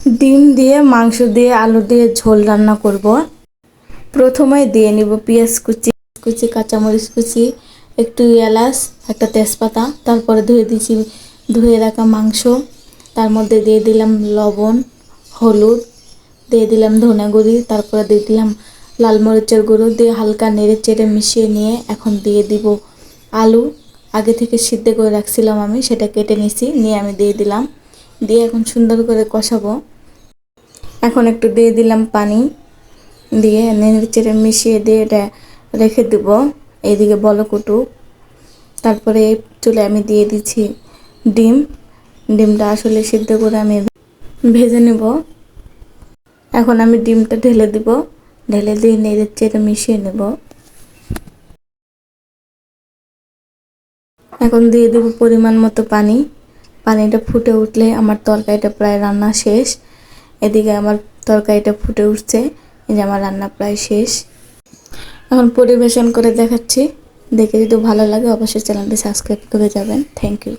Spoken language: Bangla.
ডিম দিয়ে, মাংস দিয়ে, আলু দিয়ে ঝোল রান্না করব। প্রথমে দিয়ে নিব পেঁয়াজ কুচি কুচি, কাঁচামরিচ কুচি, একটু এলাচ, একটা তেজপাতা, তারপরে ধুয়ে দিয়েছি, ধুয়ে রাখা মাংস। তার মধ্যে দিয়ে দিলাম লবণ, হলুদ, দিয়ে দিলাম ধনে গুঁড়ি, তারপরে দিয়ে দিলাম লাল মরিচের গুঁড়ো দিয়ে হালকা নেড়ে চেড়ে মিশিয়ে নিয়ে এখন দিয়ে দিব আলু। আগে থেকে সিদ্ধ করে রাখছিলাম আমি, সেটা কেটে নিছি নিয়ে আমি দিয়ে দিলাম। দিয়ে এখন সুন্দর করে কষাবো। এখন একটু দিয়ে দিলাম পানি, দিয়ে নেড়ে চেড়ে মিশিয়ে দিয়ে এটা রেখে দেব এইদিকে বলকুটু। তারপরে এই চুলে আমি দিয়ে দিচ্ছি ডিম। ডিমটা আসলে সিদ্ধ করে আমি ভেজে নেব। এখন আমি ডিমটা ঢেলে দিব, ঢেলে দিয়ে নেড়ে চেড়ে মিশিয়ে নেব। এখন দিয়ে দেব পরিমাণ মতো পানি। পানিটা ফুটে উঠলে আমার তরকারিটা প্রায় রান্না শেষ। এদিকে আমার তরকারিটা ফুটে উঠছে, এই যে আমার রান্না প্রায় শেষ। এখন পরিবেশন করে দেখাচ্ছি। দেখে যদি ভালো লাগে অবশ্যই চ্যানেলটি সাবস্ক্রাইব করে যাবেন। Thank you